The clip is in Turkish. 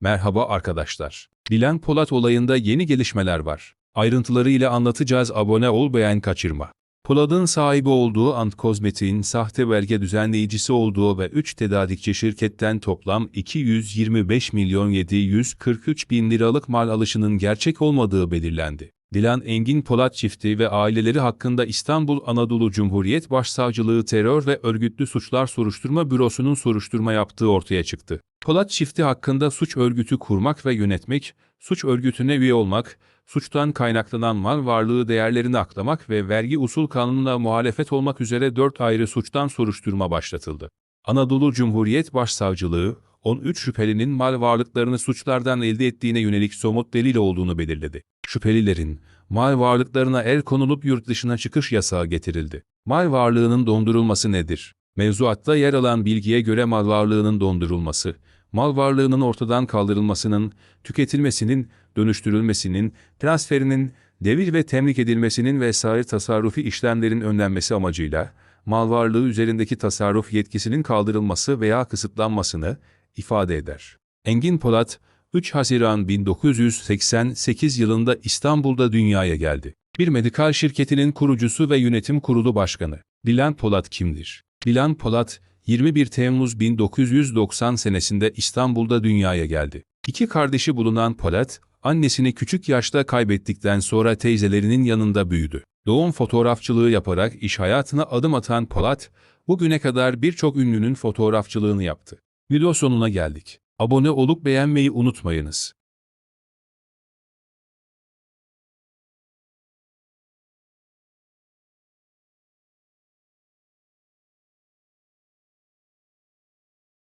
Merhaba arkadaşlar. Dilan Polat olayında yeni gelişmeler var. Ayrıntılarıyla anlatacağız abone ol beğen kaçırma. Polat'ın sahibi olduğu Ant Kozmetik'in sahte belge düzenleyicisi olduğu ve 3 tedarikçi şirketten toplam 225 milyon 743 bin liralık mal alışının gerçek olmadığı belirlendi. Dilan Engin Polat çifti ve aileleri hakkında İstanbul Anadolu Cumhuriyet Başsavcılığı Terör ve Örgütlü Suçlar Soruşturma Bürosu'nun soruşturma yaptığı ortaya çıktı. Polat çifti hakkında suç örgütü kurmak ve yönetmek, suç örgütüne üye olmak, suçtan kaynaklanan mal varlığı değerlerini aklamak ve vergi usul kanununa muhalefet olmak üzere dört ayrı suçtan soruşturma başlatıldı. Anadolu Cumhuriyet Başsavcılığı, 13 şüphelinin mal varlıklarını suçlardan elde ettiğine yönelik somut delil olduğunu belirledi. Şüphelilerin, mal varlıklarına el konulup yurt dışına çıkış yasağı getirildi. Mal varlığının dondurulması nedir? Mevzuatta yer alan bilgiye göre mal varlığının dondurulması, mal varlığının ortadan kaldırılmasının, tüketilmesinin, dönüştürülmesinin, transferinin, devir ve temlik edilmesinin vesaire tasarrufi işlemlerin önlenmesi amacıyla, mal varlığı üzerindeki tasarruf yetkisinin kaldırılması veya kısıtlanmasını ifade eder. Engin Polat, 3 Haziran 1988 yılında İstanbul'da dünyaya geldi. Bir medikal şirketinin kurucusu ve yönetim kurulu başkanı. Dilan Polat kimdir? Dilan Polat, 21 Temmuz 1990 senesinde İstanbul'da dünyaya geldi. İki kardeşi bulunan Polat, annesini küçük yaşta kaybettikten sonra teyzelerinin yanında büyüdü. Doğum fotoğrafçılığı yaparak iş hayatına adım atan Polat, bugüne kadar birçok ünlünün fotoğrafçılığını yaptı. Video sonuna geldik. Abone olup beğenmeyi unutmayınız.